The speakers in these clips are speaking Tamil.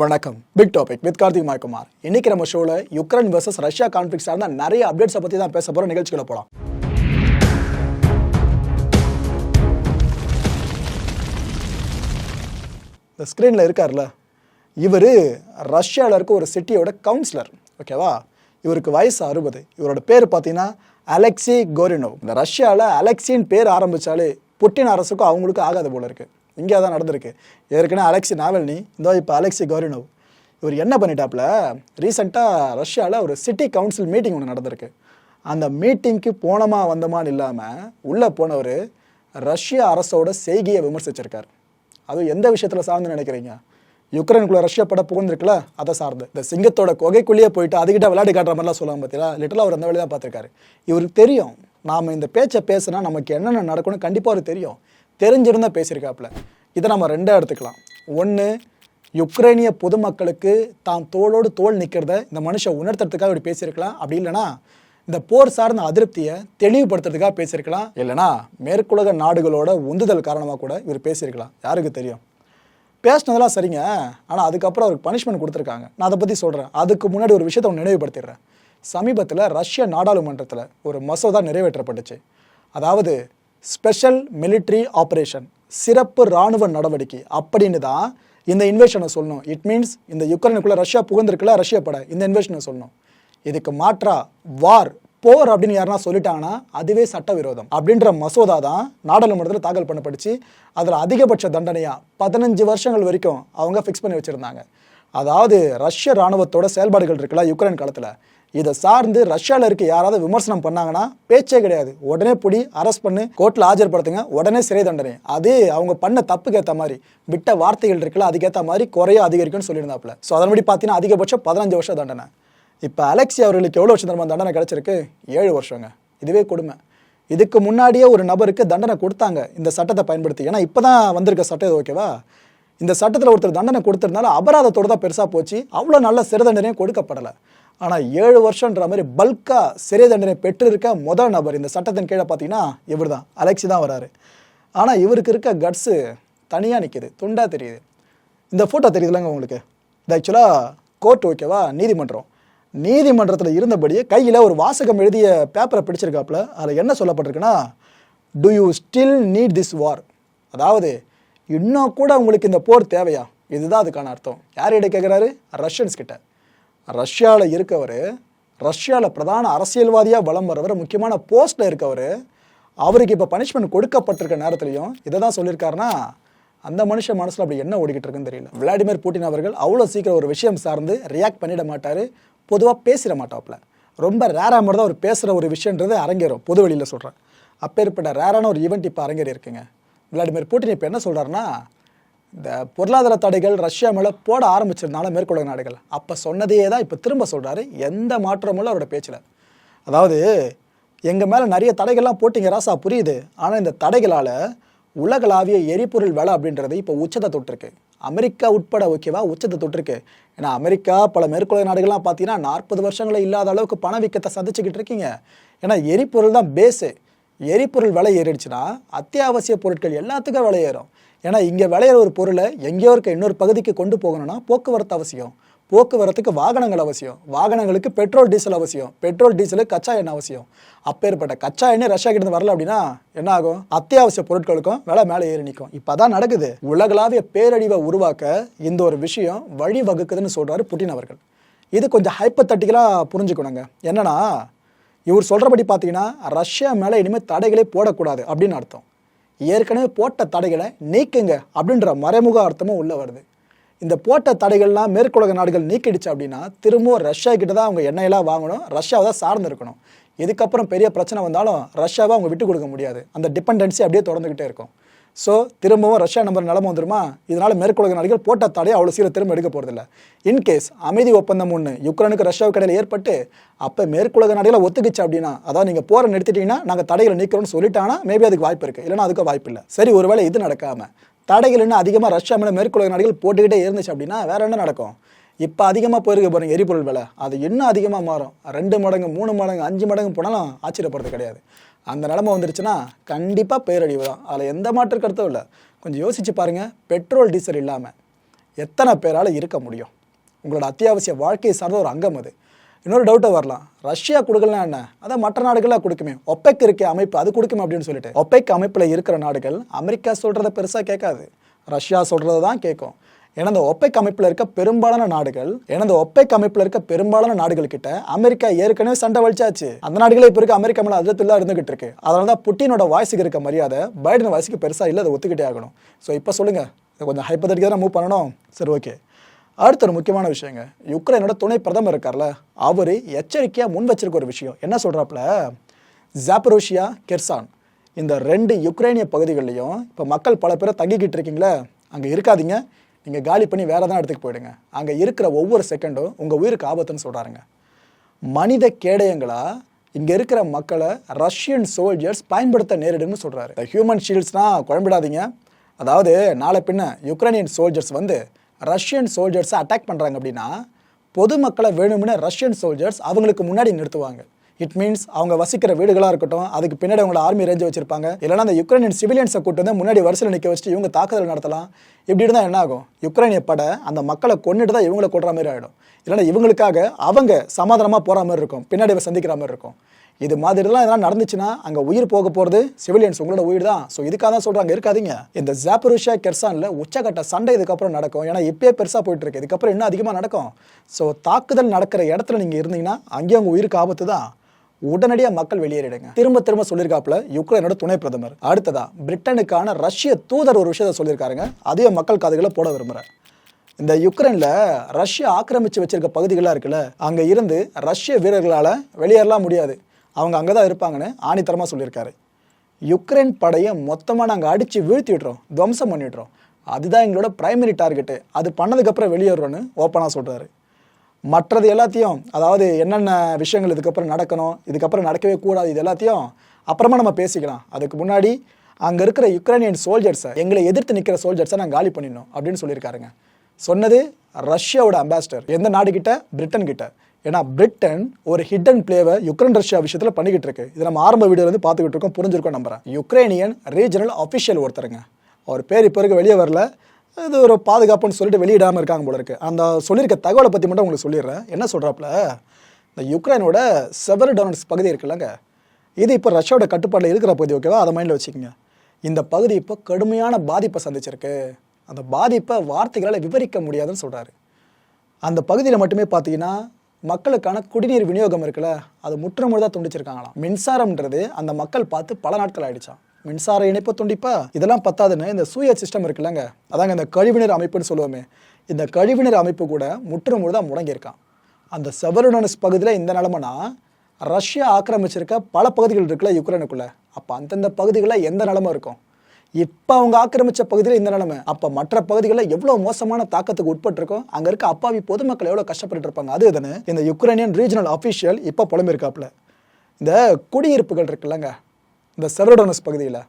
வணக்கம். Big topic with Karthik Maikumar இன்னைக்கு நம்ம ஷோவில் யுக்ரைன் வர்சஸ் ரஷ்யா கான்ஃபிளிக் சார்ந்த நிறைய அப்டேட்ஸை பற்றி தான் பேச போகிற நிகழ்ச்சிகளை போகலாம் இந்த ஸ்க்ரீனில் இருக்கார்ல இவர் ரஷ்யாவில் இருக்க ஒரு சிட்டியோட கவுன்சிலர் ஓகேவா இவருக்கு வயசு அறுபது. இவரோட பேர் பார்த்தீங்கன்னா அலெக்சி கோரினோவ் இந்த ரஷ்யாவில் அலெக்சின்னு பேர் ஆரம்பித்தாலே புட்டின் அரசுக்கும் அவங்களுக்கும் ஆகாத போல இருக்குது இங்கே தான் நடந்திருக்கு. ஏற்கனவே அலெக்சி நாவல்னி இந்த இப்போ அலெக்சி கோரினோவ் இவர் என்ன பண்ணிட்டாப்புல? ரீசெண்டாக ரஷ்யாவில் ஒரு சிட்டி கவுன்சில் மீட்டிங் ஒன்று நடந்திருக்கு. அந்த மீட்டிங்க்கு போனமா வந்தமான்னு இல்லாமல் உள்ளே போனவர் ரஷ்ய அரசோட செய்கையை விமர்சிச்சிருக்கார். அதுவும் எந்த விஷயத்தில் சார்ந்து நினைக்கிறீங்க? யுக்ரைனுக்குள்ள ரஷ்யா படம் புகுந்திருக்குல்ல அதை சார்ந்து. இந்த சிங்கத்தோட கொகைக்குள்ளேயே போயிட்டு அதுக்கிட்ட விளையாடி காட்டுற மாதிரிலாம் சொல்லுவாங்க பார்த்தீங்களா லிட்டலாக அவர் அந்த வேலையை தான் பார்த்துருக்காரு. இவருக்கு தெரியும். நாம் இந்த பேச்சை பேசினா நமக்கு என்னென்ன நடக்கும்னு கண்டிப்பாக அவருக்கு தெரியும். தெரிஞ்சிருந்தால் பேசியிருக்காப்புல. இதை நம்ம ரெண்டாக எடுத்துக்கலாம். ஒன்று யுக்ரைனிய பொதுமக்களுக்கு தான் தோளோடு தோல் நிற்கிறத இந்த மனுஷன் உணர்த்துறதுக்காக இப்படி பேசியிருக்கலாம். அப்படி இல்லைன்னா இந்த போர் சார்ந்த அதிருப்தியை தெளிவுபடுத்துறதுக்காக பேசியிருக்கலாம். இல்லைனா மேற்குலக நாடுகளோட உந்துதல் காரணமாக கூட இவர் பேசியிருக்கலாம். யாருக்கு தெரியும்? பேசினதெல்லாம் சரிங்க. ஆனால் அதுக்கப்புறம் அவருக்கு பனிஷ்மெண்ட் கொடுத்துருக்காங்க. நான் அதை பற்றி சொல்கிறேன் அதுக்கு முன்னாடி ஒரு விஷயத்தை ஒன்று நினைவுபடுத்திடுறேன். சமீபத்தில் ரஷ்ய நாடாளுமன்றத்தில் ஒரு மசோதா நிறைவேற்றப்பட்டுச்சு. அதாவது ஸ்பெஷல் மிலிட்ரி ஆப்ரேஷன் சிறப்பு இராணுவ நடவடிக்கை. அப்படின்னு தான் இந்த இன்வெஷனை சொல்லணும். இட் மீன்ஸ் இந்த யுக்ரைனுக்குள்ளே ரஷ்யா புகுந்திருக்குல்ல ரஷ்யா பட. இந்த இன்வெஷனை சொல்லணும். இதுக்கு மாற்றா வார் போர் அப்படின்னு யாருன்னா சொல்லிட்டாங்கன்னா அதுவே சட்டவிரோதம். அப்படின்ற மசோதா தான் நாடாளுமன்றத்தில் தாக்கல் பண்ணப்படுச்சு அதில் அதிகபட்ச தண்டனையாக பதினஞ்சு வருஷங்கள் வரைக்கும் அவங்க ஃபிக்ஸ் பண்ணி வச்சுருந்தாங்க. அதாவது ரஷ்ய ராணுவத்தோட செயல்பாடுகள் இருக்குல்ல யுக்ரைன் காலத்தில். இதை சார்ந்து ரஷ்யாவில் இருக்க யாராவது விமர்சனம் பண்ணாங்கன்னா பேச்சே கிடையாது. உடனே பிடி அரெஸ்ட் பண்ணு கோர்ட்டில் ஆஜர்படுத்துங்க உடனே சிறை தண்டனை. அது அவங்க பண்ண தப்புக்கு ஏற்ற மாதிரி விட்ட வார்த்தைகள் இருக்குல்ல அதுக்கேற்ற மாதிரி குறைய அதிகரிக்கும்னு சொல்லியிருந்தாப்புல. ஸோ அதன்படி பார்த்தீங்கன்னா அதிகபட்சம் பதினஞ்சு வருஷம் தண்டனை. இப்போ அலெக்சி அவர்களுக்கு எவ்வளோ வருஷம் தண்டனை தண்டனை கிடச்சிருக்கு? ஏழு வருஷங்க. இதுவே கொடுமை. இதுக்கு முன்னாடியே ஒரு நபருக்கு தண்டனை கொடுத்தாங்க இந்த சட்டத்தை பயன்படுத்தி. ஏன்னா இப்போ தான் வந்திருக்க சட்டம் இது ஓகேவா இந்த சட்டத்தில் ஒருத்தர் தண்டனை கொடுத்ததுனால அபராதத்தோடு தான் பெருசாக போச்சு. அவ்வளோ நல்ல சிறை தண்டனையும் கொடுக்கப்படலை. ஆனால் ஏழு வருஷன்ற மாதிரி பல்காக சிறை தண்டனை பெற்றிருக்க முதல் நபர் இந்த சட்டத்தின் கீழே பார்த்தீங்கன்னா இவர் தான் அலெக்சி தான் வராரு. ஆனால் இவருக்கு இருக்க கட்ஸு தனியாக நிற்கிது துண்டாக தெரியுது. இந்த ஃபோட்டோ தெரியுதுலங்க உங்களுக்கு? இது ஆக்சுவலாக கோர்ட் ஓகேவா நீதிமன்றம். நீதிமன்றத்தில் இருந்தபடியே கையில் ஒரு வாசகம் எழுதிய பேப்பரை பிடிச்சிருக்காப்புல. அதில் என்ன சொல்லப்பட்டிருக்குன்னா do you still need this war அதாவது இன்னும் கூட உங்களுக்கு இந்த போர் தேவையா? இதுதான் அதுக்கான அர்த்தம். யார்கிட்ட கேட்குறாரு ரஷ்யன்ஸ் கிட்ட. ரஷ்யாவில் இருக்கவர் ரஷ்யாவில் பிரதான அரசியல்வாதியாக வலம் வரவர் முக்கியமான போஸ்ட்டில் இருக்கவர் அவருக்கு இப்போ பனிஷ்மெண்ட் கொடுக்கப்பட்டிருக்க நேரத்துலையும் இதை தான் சொல்லியிருக்காருன்னா அந்த மனுஷன் மனசில் அப்படி என்ன ஓடிக்கிட்டு இருக்குன்னு தெரியல. விளாடிமிர் புட்டின் அவர்கள் அவ்வளோ சீக்கிரம் ஒரு விஷயம் சார்ந்து ரியாக்ட் பண்ணிட மாட்டார் பொதுவாக பேசிட மாட்டாப்புல. ரொம்ப ரேராக மாதிரி தான் அவர் பேசுகிற ஒரு விஷயன்றது அரங்கேறும் பொது வெளியில் சொல்கிறேன் அப்பேற்பட்ட ரேரான ஒரு ஈவெண்ட் இப்போ அரங்கேறி இருக்குங்க விளாடிமிர் புட்டின் இப்போ என்ன சொல்கிறாருன்னா இந்த பொருளாதார தடைகள் ரஷ்யா மேலே போட ஆரம்பிச்சிருந்தாலும் மேற்குலக நாடுகள். அப்போ சொன்னதையே தான் இப்போ திரும்ப சொல்கிறாரு எந்த மாற்றமும் இல்லை அவரோட பேச்சில். அதாவது எங்கள் மேலே நிறைய தடைகள்லாம் போட்டிங்க ராசா புரியுது. ஆனால் இந்த தடைகளால் உலகளாவிய எரிபொருள் விலை அப்படின்றது இப்போ உச்சத்தை தொட்டிருக்கு. அமெரிக்கா உட்பட ஓகேவா உச்சத்தை தொட்டிருக்கு. ஏன்னா அமெரிக்கா பல மேற்குலக நாடுகள்லாம் பார்த்தீங்கன்னா நாற்பது வருஷங்களில் இல்லாத அளவுக்கு பணவீக்கத்தை சந்திச்சுக்கிட்டு இருக்கீங்க. ஏன்னா எரிபொருள் தான் பேஸு எரிபொருள் விலை ஏறிடுச்சுன்னா அத்தியாவசிய பொருட்கள் எல்லாத்துக்கும் விலை ஏறும். ஏன்னா இங்கே விளையிற ஒரு பொருளை எங்கேயோ இருக்க இன்னொரு பகுதிக்கு கொண்டு போகணும்னா போக்குவரத்து அவசியம். போக்குவரத்துக்கு வாகனங்கள் அவசியம். வாகனங்களுக்கு பெட்ரோல் டீசல் அவசியம். பெட்ரோல் டீசலுக்கு கச்சா எண்ணெய் அவசியம். அப்பேற்பட்ட கச்சா எண்ணெய் ரஷ்யா கிட்ட வரல அப்படின்னா என்ன ஆகும்? அத்தியாவசிய பொருட்களுக்கும் விலை மேலே ஏறி நிற்கும் இப்போதான் நடக்குது. உலகளாவிய பேரழிவை உருவாக்க இந்த ஒரு விஷயம் வழி வகுக்குதுன்னு சொல்றாரு புட்டின் அவர்கள். இது கொஞ்சம் ஹைப்பத்தட்டிக்கலாக புரிஞ்சுக்கணுங்க. என்னன்னா இவர் சொல்கிறபடி பார்த்தீங்கன்னா ரஷ்யா மேலே இனிமேல் தடைகளே போடக்கூடாது அப்படின்னு அர்த்தம். ஏற்கனவே போட்ட தடைகளை நீக்குங்க அப்படின்ற மறைமுக அர்த்தமும் உள்ளே வருது. இந்த போட்ட தடைகள்லாம் மேற்குலக நாடுகள் நீக்கிடுச்சு அப்படின்னா திரும்பவும் ரஷ்யா கிட்ட தான் அவங்க எண்ணெயெல்லாம் வாங்கணும் ரஷ்யாவை தான் சார்ந்து இருக்கணும் இதுக்கப்புறம் பெரிய பிரச்சனை வந்தாலும் ரஷ்யாவை அவங்க விட்டு கொடுக்க முடியாது. அந்த டிபெண்டன்சி அப்படியே தொடர்ந்துக்கிட்டே இருக்கும். ஸோ திரும்பவும் ரஷ்யா நம்பர் நிலம வந்துருமா? இதனால் மேற்குலக நாடுகள் போட்ட தடையை அவ்வளோ சீக்கிரம் திரும்ப எடுக்க போகிறதில்ல இன்கேஸ் அமைதி ஒப்பந்தம் ஒன்று யுக்ரைனுக்கு ரஷ்யாவுக்கு இடையில் ஏற்பட்டு அப்போ மேற்குலக நாடுகளை ஒத்துக்குச்சு அப்படின்னா அதாவது நீங்கள் போரை நிறுத்திட்டீங்கன்னா நாங்கள் தடைகளை நீக்கிறோம்னு சொல்லிட்டாங்கன்னா மேபி அதுக்கு வாய்ப்பு இருக்குது இல்லைன்னா அதுக்கு வாய்ப்பு இல்லை. சரி ஒருவேளை இது நடக்காமல் தடைகள் இன்னும் அதிகமாக ரஷ்யா மேலே மேற்குலக நாடுகள் போட்டுக்கிட்டே இருந்துச்சு அப்படின்னா வேறு என்ன நடக்கும்? இப்போ அதிகமாக போயிருக்க பாருங்க எரிபொருள் விலை. அது இன்னும் அதிகமாக மாறும். ரெண்டு மடங்கு மூணு மடங்கு அஞ்சு மடங்கு போனாலும் ஆச்சரியப்படுறது கிடையாது. அந்த நிலமை வந்துருச்சுன்னா கண்டிப்பாக பேரழிவு தான். அதில் எந்த மாற்று கருத்தும் இல்லை. கொஞ்சம் யோசிச்சு பாருங்கள் பெட்ரோல் டீசல் இல்லாமல் எத்தனை பேரால் இருக்க முடியும்? உங்களோட அத்தியாவசிய வாழ்க்கையை சார்ந்த ஒரு அங்கம் அது. இன்னொரு டவுட்டை வரலாம். ரஷ்யா கொடுக்கலாம் என்ன? அதான் மற்ற நாடுகளாக கொடுக்குமே. ஒப்பெக் இருக்க அமைப்பு அது கொடுக்குமே அப்படின்னு சொல்லிட்டு. ஒப்பெக் அமைப்பில் இருக்கிற நாடுகள் அமெரிக்கா சொல்கிறத பெருசாக கேட்காது. ரஷ்யா சொல்கிறத தான் கேட்கும். ஏன்னா இந்த ஒப்பெக் அமைப்பில் இருக்க பெரும்பாலான நாடுகள் ஏன்னா இந்த ஒப்பெக் அமைப்பில் இருக்க பெரும்பாலான நாடுகள் கிட்ட அமெரிக்கா ஏற்கனவே சண்டை வலிச்சாச்சு. அந்த நாடுகளே இப்போ இருக்க அமெரிக்கா மேலே அதிர்த்துல இருந்துகிட்டு இருக்கு. அதனால தான் புட்டினோட வாய்ஸுக்கு இருக்க மரியாதை பைடன் வாய்ஸுக்கு பெருசாக இல்லை அதை ஒத்துக்கிட்டே ஆகணும். ஸோ இப்போ சொல்லுங்க. இதை கொஞ்சம் ஹைப்பதட்டிக்காக தான் மூவ் பண்ணணும். சரி ஓகே அடுத்த ஒரு முக்கியமான விஷயங்க. யுக்ரைனோட துணை பிரதமர் இருக்கார்ல அவர் எச்சரிக்கையாக முன் வச்சிருக்க ஒரு விஷயம். என்ன சொல்கிறாப்புல ஜாப்பரோஷியா கெர்சான் இந்த ரெண்டு யுக்ரைனிய பகுதிகள்லையும் இப்போ மக்கள் பல பேரை தங்கிக்கிட்டு இருக்கீங்களே அங்கே இருக்காதீங்க. நீங்கள் காலி பண்ணி வேறு தான் இடத்துக்கு போயிடுங்க. அங்கே இருக்கிற ஒவ்வொரு செகண்டும் உங்கள் உயிருக்கு ஆபத்துன்னு சொல்கிறாருங்க மனித கேடயங்களா இங்கே இருக்கிற மக்களை ரஷ்யன் சோல்ஜர்ஸ் பயன்படுத்த நேரிடும்னு சொல்கிறாரு ஹியூமன் ஷீல்ட்ஸ்னால் குழம்பிடாதீங்க. அதாவது நாளை பின்ன யுக்ரைனியன் சோல்ஜர்ஸ் வந்து ரஷ்யன் சோல்ஜர்ஸை அட்டாக் பண்ணுறாங்க அப்படின்னா பொதுமக்களை வேணும்னு ரஷ்யன் சோல்ஜர்ஸ் அவங்களுக்கு முன்னாடி நிறுத்துவாங்க. இட் மீன்ஸ் அவங்க வசிக்கிற வீடுகளாக இருக்கட்டும் அதுக்கு பின்னாடி அவங்கள ஆர்மி ரேஞ்சு வச்சிருப்பாங்க. இல்லைனா அந்த யுக்ரைனின் சிவிலியன்ஸை கூட்டு வந்து முன்னாடி வரிசையில் நிற்க வச்சுட்டு இவங்க தாக்குதல் நடத்தலாம். இப்படி இருந்தால் என்ன ஆகும்? யுக்ரைனிய படை அந்த மக்களை கொண்டுட்டு தான் இவங்களை கொடுற மாதிரி ஆகிடும் இல்லைனா இவங்களுக்காக அவங்க சமாதானமாக போகிற மாதிரி இருக்கும். பின்னாடி இவ சந்திக்கிற மாதிரி இருக்கும். இது மாதிரிலாம் இதெல்லாம் நடந்துச்சுன்னா அங்கே உயிர் போக போகிறது சிவிலியன்ஸ் உங்களோட உயிர் தான். ஸோ இதுக்காக தான் சொல்கிறாங்க இருக்காதீங்க. இந்த ஜாப்பருஷியா கெர்சானில் உச்சகட்ட சண்டை இதுக்கப்புறம் நடக்கும். ஏன்னா இப்பயே பெருசாக போயிட்டு இருக்கு இதுக்கப்புறம் இன்னும் அதிகமாக நடக்கும். ஸோ தாக்குதல் நடக்கிற இடத்துல நீங்கள் இருந்தீங்கன்னா அங்கேயும் உங்கள் உயிருக்கு ஆபத்து தான். உடனடியாக மக்கள் வெளியேறிடுங்க. திரும்ப திரும்ப சொல்லியிருக்காப்புல யுக்ரைனோட துணை பிரதமர். அடுத்ததா பிரிட்டனுக்கான ரஷ்ய தூதர் ஒரு விஷயத்த சொல்லியிருக்காருங்க. அதையும் மக்கள் காதுகளை போட விரும்புகிறேன் இந்த யுக்ரைனில் ரஷ்யா ஆக்கிரமிச்சு வச்சிருக்க பகுதிகளாக இருக்குல்ல அங்கே இருந்து ரஷ்ய வீரர்களால் வெளியேறலாம் முடியாது. அவங்க அங்கே தான் இருப்பாங்கன்னு ஆணித்தரமாக சொல்லியிருக்காரு. யுக்ரைன் படையை மொத்தமாக நாங்கள் அடித்து வீழ்த்திடுறோம் துவம்சம் பண்ணிடுறோம் அதுதான் எங்களோட பிரைமரி டார்கெட்டு அது பண்ணதுக்கப்புறம் வெளியேறோன்னு ஓப்பனாக சொல்கிறாரு மற்றது எல்லாத்தையும் அதாவது என்னென்ன விஷயங்கள் இதுக்கப்புறம் நடக்கணும் இதுக்கப்புறம் நடக்கவே கூடாது இது எல்லாத்தையும் அப்புறமா நம்ம பேசிக்கலாம். அதுக்கு முன்னாடி அங்கே இருக்கிற யுக்ரைனியன் சோல்ஜர்ஸை எங்களை எதிர்த்து நிற்கிற சோல்ஜர்ஸை நாங்கள் காலி பண்ணிடணும் அப்படின்னு சொல்லியிருக்காருங்க. சொன்னது ரஷ்யாவோட அம்பாசிடர் எந்த நாடு கிட்ட பிரிட்டன் கிட்ட. ஏன்னா பிரிட்டன் ஒரு ஹிடன் பிளேவை யுக்ரைன் ரஷ்யா விஷயத்தில் பண்ணிக்கிட்டு இருக்கு. இது நம்ம ஆரம்ப வீடியோலேருந்து பார்த்துக்கிட்டு இருக்கோம் புரிஞ்சிருக்கோம் நம்புறேன். யுக்ரைனியன் ரீஜனல் அஃபிஷியல் ஒருத்தருங்க. அவர் பேர் இப்போ இருக்க வெளியே வரல. இது ஒரு பாதுகாப்புன்னு சொல்லிட்டு வெளியிடாமல் இருக்காங்க போல இருக்கு. அந்த சொல்லியிருக்க தகவலை பற்றி மட்டும் உங்களுக்கு சொல்லிடுறேன். என்ன சொல்கிறாப்புல இந்த யுக்ரைனோட செவர் டோனட்ஸ் பகுதி இருக்குல்லங்க. இது இப்போ ரஷ்யாவோட கட்டுப்பாட்டில் இருக்கிற பகுதி ஓகேவா அதை மைண்டில் வச்சுக்கோங்க. இந்த பகுதி இப்போ கடுமையான பாதிப்பை சந்திச்சிருக்கு. அந்த பாதிப்பை வார்த்தைகளால் விவரிக்க முடியாதுன்னு சொல்கிறாரு அந்த பகுதியில் மட்டுமே பார்த்தீங்கன்னா மக்களுக்கான குடிநீர் விநியோகம் இருக்குல்ல அது முற்றுமுழுதாக துண்டிச்சிருக்காங்களாம். மின்சாரம்ன்றது அந்த மக்கள் பார்த்து பல நாட்கள் ஆயிடுச்சான் மின்சார இணைப்பு துண்டிப்பா? இதெல்லாம் பத்தாதுன்னு இந்த சூயத் சிஸ்டம் இருக்குல்லங்க. அதாங்க இந்த கழிவுநீர் அமைப்புன்னு சொல்லுவோமே. இந்த கழிவுநீர் அமைப்பு கூட முற்றுமுழுதாக முடங்கியிருக்கான். அந்த செவரோனஸ் பகுதியில் இந்த நிலமைனா ரஷ்யா ஆக்கிரமிச்சிருக்க பல பகுதிகள் இருக்குல்ல யுக்ரைனுக்குள்ள. அப்போ அந்தந்த பகுதிகளில் எந்த நிலமை இருக்கும்? இப்போ அவங்க ஆக்கிரமிச்ச பகுதியில் இந்த நிலைமை. அப்போ மற்ற பகுதிகளில் எவ்வளோ மோசமான தாக்கத்துக்கு உட்பட்டிருக்கோம் அங்கே இருக்க அப்பாவி பொதுமக்கள் எவ்வளோ கஷ்டப்பட்டு இருப்பாங்க. அது இதுன்னு இந்த யுக்ரைனியன் ரீஜனல் அஃபீஷியல் இப்போ புலம்பிருக்காப்புல இந்த குடியிருப்புகள் இருக்குல்லங்க. இந்த செவரோடோனஸ் பகுதியில்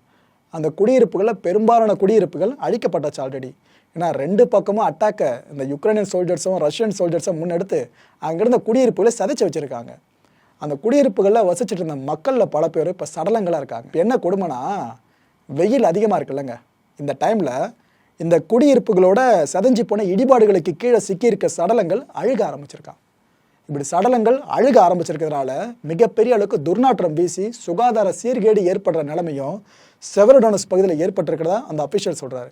அந்த குடியிருப்புகளில் பெரும்பாலான குடியிருப்புகள் அழிக்கப்பட்டாச்சு ஆல்ரெடி ஏன்னா ரெண்டு பக்கமும் அட்டாக்கை இந்த யுக்ரைனியன் சோல்ஜர்ஸும் ரஷ்யன் சோல்ஜர்ஸும் முன்னெடுத்து அங்கிருந்த குடியிருப்புகளை சதைச்சு வச்சுருக்காங்க. அந்த குடியிருப்புகளில் வசிச்சுட்டு இருந்த மக்களில் பல பேர் இப்போ சடலங்களாக இருக்காங்க. என்ன கொடுமைனா வெயில் அதிகமாக இருக்குல்லங்க. இந்த டைமில் இந்த குடியிருப்புகளோட சதஞ்சி போன இடிபாடுகளுக்கு கீழே சிக்கியிருக்க சடலங்கள் அழுக ஆரம்பிச்சிருக்கான் இப்படி சடலங்கள் அழுக ஆரம்பிச்சிருக்கிறதுனால மிகப்பெரிய அளவுக்கு துர்நாற்றம் வீசி சுகாதார சீர்கேடு ஏற்படுற நிலைமையும் செவரடோனஸ் பகுதியில் ஏற்பட்டிருக்கிறதா அந்த அஃபிஷியல் சொல்கிறாரு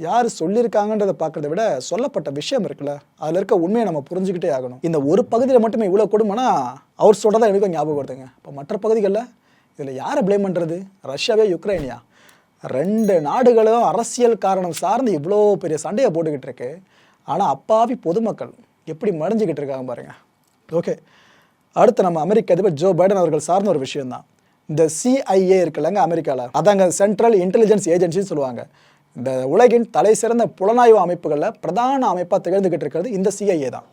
யார் சொல்லியிருக்காங்கன்றதை பார்க்கறத விட சொல்லப்பட்ட விஷயம் இருக்குல்ல அதில் இருக்க உண்மையை நம்ம புரிஞ்சுக்கிட்டே ஆகணும். இந்த ஒரு பகுதியில் மட்டுமே இவ்வளோ கொடுமைனா அவர் சொல்கிறதா எனக்கும் ஞாபகம் வருதுங்க. இப்போ மற்ற பகுதிகளில் இதில் யாரை ப்ளேம் பண்ணுறது ரஷ்யாவே யுக்ரைனியா? ரெண்டு நாடுகளும் அரசியல் காரணம் சார்ந்து இவ்வளோ பெரிய சண்டையை போட்டுக்கிட்டு இருக்கு. ஆனால் அப்பாவி பொதுமக்கள் எப்படி மறைஞ்சிக்கிட்டு இருக்காங்க பாருங்கள் ஓகே அடுத்து நம்ம அமெரிக்க அதிபர் ஜோ பைடன் அவர்கள் சார்ந்த ஒரு விஷயம் தான் இந்த சிஐஏ இருக்குல்லங்க அமெரிக்காவில் அதாங்க சென்ட்ரல் இன்டெலிஜென்ஸ் ஏஜென்சின்னு சொல்லுவாங்க. இந்த உலகின் தலை சிறந்த புலனாய்வு அமைப்புகளில் பிரதான அமைப்பாக திகழ்ந்துக்கிட்டு இருக்கிறது இந்த சிஐஏ தான்.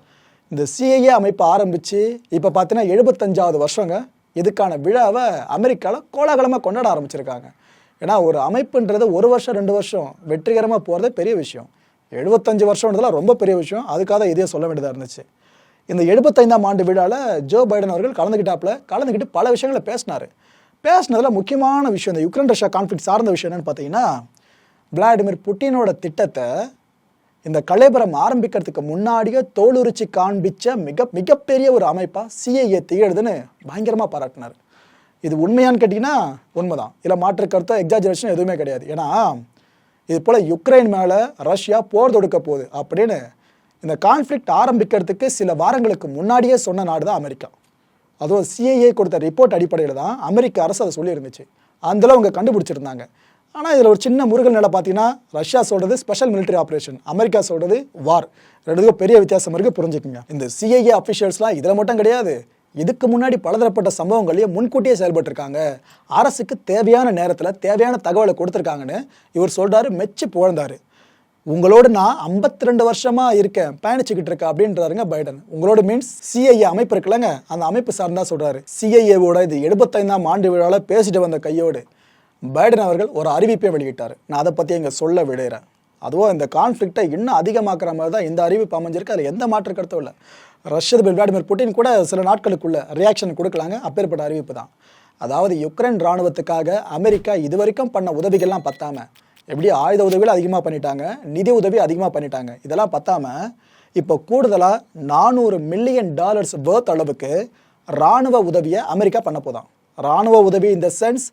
இந்த சிஐஏ அமைப்பை ஆரம்பித்து இப்போ பார்த்தீங்கன்னா எழுபத்தஞ்சாவது வருஷங்க. இதுக்கான விழாவை அமெரிக்காவில் கோலாகலமாக கொண்டாட ஆரம்பிச்சிருக்காங்க. ஏன்னா ஒரு அமைப்புன்றது ஒரு வருஷம் ரெண்டு வருஷம் வெற்றிகரமாக போகிறது பெரிய விஷயம். எழுபத்தஞ்சு வருஷம்ன்றதுலாம் ரொம்ப பெரிய விஷயம். அதுக்காக தான் சொல்ல வேண்டியதாக இருந்துச்சு. இந்த எழுபத்தைந்தாம் ஆண்டு விழாவில் ஜோ பைடன் அவர்கள் கலந்துக்கிட்டாப்புல கலந்துக்கிட்டு பல விஷயங்களை பேசினார். பேசினதில் முக்கியமான விஷயம் இந்த யுக்ரைன் ரஷ்யா கான்ஃப்ளிக் சார்ந்த விஷயம் என்னென்னு பார்த்தீங்கன்னா விளாடிமிர் புட்டினோட திட்டத்தை இந்த கலைபுரம் ஆரம்பிக்கிறதுக்கு முன்னாடியே தோலுரிச்சு காண்பிச்ச மிக மிகப்பெரிய ஒரு அமைப்பாக சிஐஏ திகழுதுன்னு பயங்கரமாக பாராட்டினார். இது உண்மையான்னு கேட்டிங்கன்னா உண்மைதான். இல்லை மாற்று கருத்தோ எக்ஸாஜரேஷன் எதுவுமே கிடையாது. ஏன்னா இது போல் யுக்ரைன் மேலே ரஷ்யா போர் தொடுக்க போகுது அப்படின்னு இந்த கான்ஃப்ளிக்ட் ஆரம்பிக்கிறதுக்கு சில வாரங்களுக்கு முன்னாடியே சொன்ன நாடு தான் அமெரிக்கா. அதுவும் சிஐஏ கொடுத்த ரிப்போர்ட் அடிப்படையில் தான் அமெரிக்க அரசு அதை சொல்லியிருந்துச்சு. அதில் அவங்க கண்டுபிடிச்சிருந்தாங்க. ஆனால் இதில் ஒரு சின்ன முருகல் நிலை பார்த்தீங்கன்னா ரஷ்யா சொல்கிறது ஸ்பெஷல் மிலிட்டரி ஆப்ரேஷன் அமெரிக்கா சொல்கிறது வார் ரெண்டுக்கும் பெரிய வித்தியாசம் இருக்குது புரிஞ்சுக்குங்க. இந்த சிஐஏ அஃபிஷியல்ஸ்லாம் இதில் மட்டும் கிடையாது. இதுக்கு முன்னாடி பலதரப்பட்ட சம்பவங்களையும் முன்கூட்டியே செயல்பட்டிருக்காங்க. அரசுக்கு தேவையான நேரத்தில் தேவையான தகவலை கொடுத்துருக்காங்கன்னு இவர் சொல்கிறாரு மெச்சு புகழ்ந்தாரு. உங்களோடு நான் 52 ரெண்டு வருஷமா இருக்கேன் பயணிச்சுக்கிட்டு இருக்கேன் அப்படின்றாருங்க பைடன். உங்களோட மீன்ஸ் சிஐஏ அமைப்பு இருக்குல்லங்க. அந்த அமைப்பு சார்ந்தா சொல்றாரு. சிஐஏவோட இது எழுபத்தைந்தாம் ஆண்டு விழாவில் பேசிட்டு வந்த கையோடு. பைடன் அவர்கள் ஒரு அறிவிப்பை வெளியிட்டார். நான் அதை பற்றி இங்கே சொல்ல விடுகிறேன் அதுவும் இந்த கான்ஃப்ளிக்டை இன்னும் அதிகமாக்குற மாதிரி தான் இந்த அறிவிப்பு அமைஞ்சிருக்கு. அதில் எந்த மாற்று கருத்தும் இல்லை. ரஷ்யர் விளாடிமிர் புட்டின் கூட சில நாட்களுக்குள்ள ரியாக்ஷன் கொடுக்கலாங்க. அப்பேற்பட்ட அறிவிப்பு தான். அதாவது யுக்ரைன் ராணுவத்துக்காக அமெரிக்கா இதுவரைக்கும் பண்ண உதவிகள்லாம் பத்தாமல் எப்படி ஆயுத உதவிகள் அதிகமாக பண்ணிட்டாங்க நிதி உதவி அதிகமாக பண்ணிட்டாங்க. இதெல்லாம் பத்தாம இப்போ கூடுதலாக நானூறு மில்லியன் டாலர்ஸ் வேர்த் அளவுக்கு ராணுவ உதவியை அமெரிக்கா பண்ண போதான் ராணுவ உதவி இந்த சென்ஸ்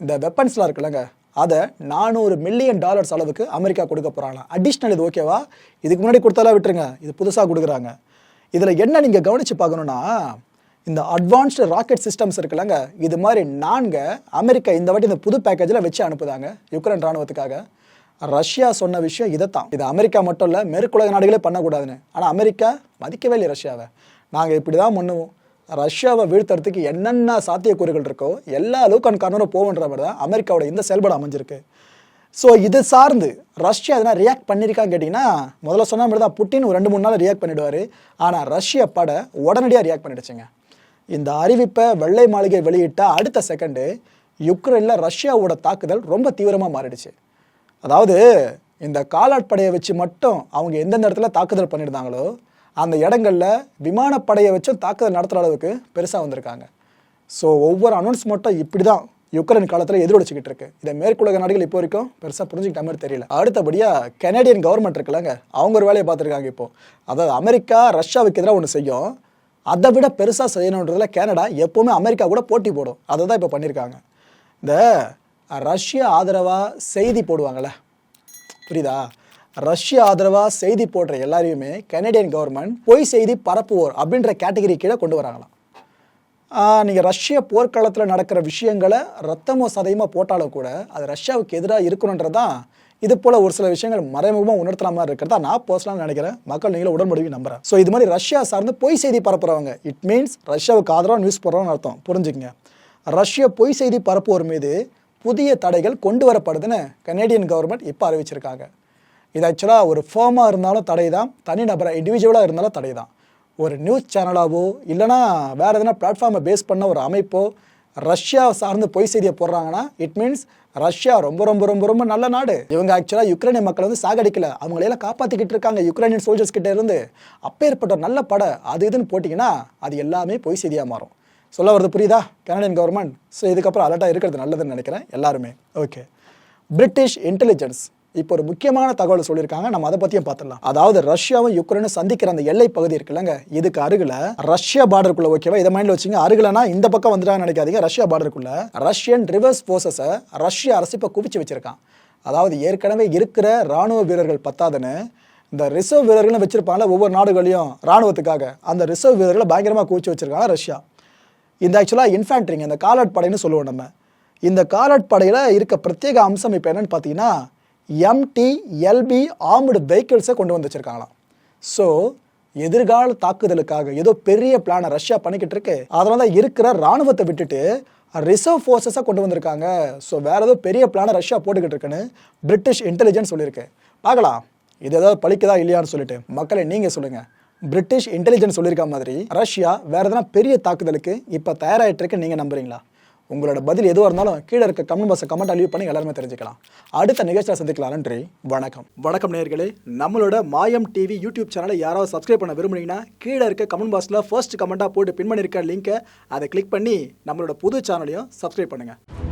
இந்த வெப்பன்ஸ்லாம் இருக்குல்லங்க அதை நானூறு மில்லியன் டாலர்ஸ் அளவுக்கு அமெரிக்கா கொடுக்க போகிறாங்க அடிஷ்னல் இது ஓகேவா இதுக்கு முன்னாடி கொடுத்தாலாம் விட்டுருங்க இது புதுசாக கொடுக்குறாங்க. இதில் என்ன நீங்கள் கவனித்து பார்க்கணுன்னா இந்த அட்வான்ஸ்டு ராக்கெட் சிஸ்டம்ஸ் இருக்குல்லங்க. இது மாதிரி நான்கு அமெரிக்கா இந்த வாட்டி இந்த புது பேக்கேஜில் வச்சு அனுப்புதாங்க யுக்ரைன் ராணுவத்துக்காக. ரஷ்யா சொன்ன விஷயம் இதைத்தான் இது அமெரிக்கா மட்டும் இல்லை மேற்குலக நாடுகளே பண்ணக்கூடாதுன்னு. ஆனால் அமெரிக்கா மதிக்கவே இல்லை ரஷ்யாவை. நாங்கள் இப்படி தான் பண்ணுவோம் ரஷ்யாவை வீழ்த்துறதுக்கு என்னென்ன சாத்தியக்கூறுகள் இருக்கோ எல்லா அளவுக்கு அந்த காரணம் போகுன்ற மாதிரி தான் அமெரிக்காவோட இந்த செயல்பாடு அமைஞ்சிருக்கு. ஸோ இது சார்ந்து ரஷ்யா எதனா ரியாக்ட் பண்ணியிருக்கான்னு கேட்டிங்கன்னா முதல்ல சொன்ன மாதிரி தான் புட்டின் ஒரு ரெண்டு மூணு நாள் ரியாக்ட் பண்ணிடுவார். ஆனால் ரஷ்ய படை உடனடியாக ரியாக்ட் பண்ணிடுச்சுங்க. இந்த அறிவிப்பை வெள்ளை மாளிகை வெளியிட்ட அடுத்த செகண்டு யுக்ரைனில் ரஷ்யாவோட தாக்குதல் ரொம்ப தீவிரமாக மாறிடுச்சு. அதாவது இந்த காலாட்படையை வச்சு மட்டும் அவங்க எந்தெந்த இடத்துல தாக்குதல் பண்ணியிருந்தாங்களோ அந்த இடங்கள்ல விமானப்படையை வச்சும் தாக்குதல் நடத்துகிற அளவுக்கு பெருசாக வந்திருக்காங்க. ஸோ ஒவ்வொரு அனௌன்ஸ்மெண்ட்டும் இப்படி தான் யுக்ரைன் காலத்தில் எதிரொலிச்சிக்கிட்டு இருக்கு. இதை மேற்குலக நாடுகள் இப்போ வரைக்கும் பெருசாக புரிஞ்சுக்கிட்ட மாதிரி தெரியல. அடுத்தபடியாக கனேடியன் கவர்மெண்ட் இருக்குல்லங்க. அவங்க ஒரு வேலையை பார்த்துருக்காங்க இப்போ. அதாவது அமெரிக்கா ரஷ்யாவுக்கு எதிராக ஒன்று செய்யும். அதை விட பெருசாக செய்யணுன்றதுல கனடா எப்போவுமே அமெரிக்கா கூட போட்டி போடும். அதை தான் இப்போ பண்ணியிருக்காங்க இந்த ரஷ்ய ஆதரவாக செய்தி போடுவாங்கள்ல புரியுதா? ரஷ்ய ஆதரவாக செய்தி போடுற எல்லாரையுமே கனடியன் கவர்மெண்ட் பொய் செய்தி பரப்புவோர் அப்படின்ற கேட்டகரி கீழே கொண்டு வராங்களாம். நீங்கள் ரஷ்ய போர்க்களத்தில் நடக்கிற விஷயங்களை ரத்தமோ சதையமாக போட்டாலும் கூட அது ரஷ்யாவுக்கு எதிராக இருக்கணுன்றது தான் இது போல் ஒரு சில விஷயங்கள் மறைமுகமாக உணர்த்துற மாதிரி இருக்கிறதா நான் பர்சனலாக நினைக்கிறேன். மக்கள் நீங்களும் உடன்படுவி நம்புறேன். ஸோ இது மாதிரி ரஷ்யா சார்ந்து பொய் செய்தி பரப்புறவங்க இட் மீன்ஸ் ரஷ்யாவுக்கு ஆதரவாக நியூஸ் போடுறோம்னு அர்த்தம். புரிஞ்சுக்கங்க. ரஷ்ய பொய் செய்தி பரப்புவோர் மீது புதிய தடைகள் கொண்டு வரப்படுதுன்னு கனேடியன் கவர்மெண்ட் இப்போ அறிவிச்சிருக்காங்க. இது ஆக்சுவலாக ஒரு ஃபேமாக இருந்தாலும் தடை தான் தனிநபராக இண்டிவிஜுவலாக இருந்தாலும் தடை தான் ஒரு நியூஸ் சேனலாகவோ இல்லைனா வேறு எதனா பிளாட்ஃபார்மை பேஸ் பண்ண ஒரு அமைப்போ ரஷ்யா சார்ந்து பொய் செய்தியை போடுறாங்கன்னா இட் மீன்ஸ் ரஷ்யா ரொம்ப ரொம்ப ரொம்ப ரொம்ப நல்ல நாடு. இவங்க ஆக்சுவலாக யுக்ரைனிய மக்கள் வந்து சாகடிக்கல. அவங்களையெல்லாம் காப்பாற்றிக்கிட்டு இருக்காங்க யுக்ரைனியன் சோல்ஜர்ஸ் கிட்ட இருந்து. அப்பேற்பட்ட நல்ல படம் அது இதுன்னு போட்டிங்கன்னா அது எல்லாமே பொய் செய்தியாக மாறும். சொல்ல வருது புரியுதா? கனடியன் கவர்மெண்ட் ஸோ இதுக்கப்புறம் அலர்ட்டாக இருக்கிறது நல்லதுன்னு நினைக்கிறேன். எல்லாருமே. ஓகே பிரிட்டிஷ் இன்டெலிஜென்ஸ் இப்போ ஒரு முக்கியமான தகவல் சொல்லியிருக்காங்க. நம்ம அதை பற்றியும் பார்த்துடலாம். அதாவது ரஷ்யாவும் யுக்ரைனும் சந்திக்கிற அந்த எல்லை பகுதி இருக்குல்லங்க இதுக்கு அருகில் ரஷ்யா பார்டருக்குள்ள ஓகேவா இதை மைண்டில் வச்சுங்க அருகிலனா இந்த பக்கம் வந்துட்டாங்கன்னு நினைக்காதீங்க. ரஷ்யா பார்டருக்குள்ள ரஷ்யன் ரிவர்ஸ் ஃபோர்ஸஸை ரஷ்ய அரசு இப்போ குவிச்சு வச்சிருக்கான். அதாவது ஏற்கனவே இருக்கிற ராணுவ வீரர்கள் பத்தாதுன்னு இந்த ரிசர்வ் வீரர்கள்னு வச்சிருப்பாங்கல்ல ஒவ்வொரு நாடுகளையும் ராணுவத்துக்காக. அந்த ரிசர்வ் வீரர்களை பயங்கரமாக குவிச்சு வச்சிருக்காங்க ரஷ்யா. இந்த ஆக்சுவலாக இன்ஃபேண்ட்ரிங் இந்த காலாட்படைன்னு சொல்லுவோம் நம்ம. இந்த காலாட்படையில் இருக்க பிரத்யேக அம்சம் இப்போ என்னன்னு பார்த்தீங்கன்னா எம்டிஎல்பி ஆர்முடு வெஹிக்கிள்ஸை கொண்டு வந்து வச்சுருக்காங்களாம். ஸோ எதிர்கால தாக்குதலுக்காக ஏதோ பெரிய பிளானை ரஷ்யா பண்ணிக்கிட்டு இருக்கு. அதனால தான் இருக்கிற ராணுவத்தை விட்டுட்டு ரிசர்வ் ஃபோர்ஸஸாக கொண்டு வந்திருக்காங்க. ஸோ வேற ஏதோ பெரிய பிளானை ரஷ்யா போட்டுக்கிட்டு இருக்குன்னு பிரிட்டிஷ் இன்டெலிஜென்ஸ் சொல்லியிருக்கு. பார்க்கலாம். இது ஏதாவது பழிக்குதா இல்லையான்னு சொல்லிட்டு மக்களை நீங்கள் சொல்லுங்கள் பிரிட்டிஷ் இன்டெலிஜென்ஸ் சொல்லியிருக்க மாதிரி ரஷ்யா வேறு எதனா பெரிய தாக்குதலுக்கு இப்போ தயாராகிட்டு இருக்கு நீங்கள் நம்புறீங்களா? உங்களோட பதில் எதுவாக இருந்தாலும் கீழே இருக்க கமெண்ட் பாக்ஸை கமெண்ட் லீவ் பண்ணி எல்லாருமே தெரிஞ்சுக்கலாம். அடுத்த நிகழ்ச்சியில் சந்திக்கலாம். நன்றி வணக்கம். வணக்கம் நேர்களே நம்மளோட மாயம் டிவி யூடியூப் சேனலை யாராவது சப்ஸ்கிரைப் பண்ண விரும்புனீங்கன்னா கீழே இருக்க கமெண்ட் பாக்ஸில் ஃபர்ஸ்ட் கமெண்ட்டாக போட்டு பின் பண்ணியிருக்க லிங்க்கை அதை கிளிக் பண்ணி நம்மளோட புது சேனலையும் சப்ஸ்கிரைப் பண்ணுங்கள்